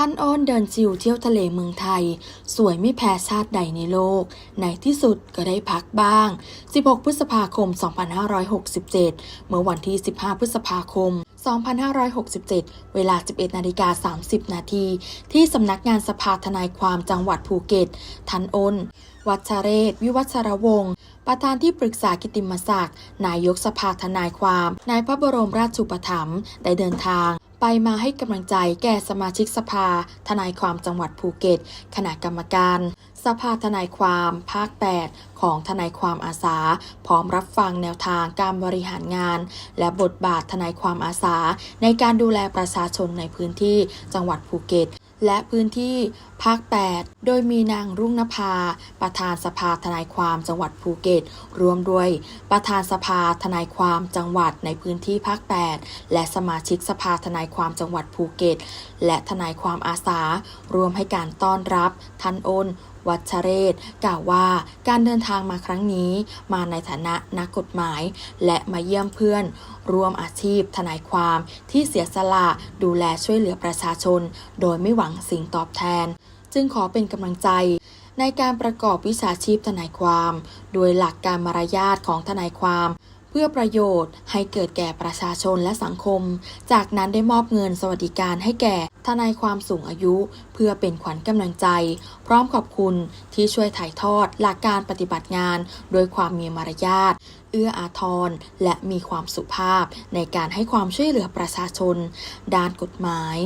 ท่านอ้อนเดินชิวเที่ยวทะเลเมืองไทย สวยไม่แพ้ชาติใดในโลก ในที่สุดก็ได้พักบ้าง 16 พฤษภาคม 2567 เมื่อวันที่ 15 พฤษภาคม 2567 เวลา 11 นาฬิกา 30 นาทีที่สำนักงานสภาทนายความจังหวัดภูเก็ตทันอ้น วัชเรศ วิวัชรวงศ์ประธานที่ปรึกษากิติมศักดิ์ นายกสภาทนายความ นายพระบรมราชชูปถัมภ์ได้เดินทาง ไปมาให้กำลังใจแก่สมาชิกสภา ทนายความจังหวัดภูเก็ตคณะกรรมการ สภาทนายความภาค 8 ของทนายความอาสา พร้อมรับฟังแนวทางการบริหารงาน และบทบาททนายความอาสา ในการดูแลประชาชนในพื้นที่จังหวัดภูเก็ต และพื้นที่ภาค 8 โดยมีนางรุ่งนภา ประธานสภาทนายความจังหวัดภูเก็ต รวมด้วยประธานสภาทนายความจังหวัดในพื้นที่ภาค 8 และสมาชิกสภาทนายความจังหวัดภูเก็ต และทนายความอาสา รวมให้การต้อนรับท่านโอน วัชเรศ กล่าวว่าการเดินทางมาครั้งนี้ มาในฐานะนักกฎหมาย และมาเยี่ยมเพื่อน ร่วมอาชีพทนายความที่เสียสละดูแลช่วยเหลือประชาชน โดยไม่หวังสิ่งตอบแทน จึงขอเป็นกำลังใจในการประกอบวิชาชีพทนายความ โดยหลักการมารยาทของทนายความ พื่อประโยชน์ให้เกิดแก่ประชาชนและสังคม จากนั้นได้มอบเงินสวัสดิการให้แก่ทนายความสูงอายุ เพื่อเป็นขวัญกำลังใจ พร้อมขอบคุณที่ช่วยถ่ายทอดหลักการปฏิบัติงาน โดยความมีมารยาทเอื้ออาทรและมีความสุภาพในการให้ความช่วยเหลือประชาชน ด้านกฎหมาย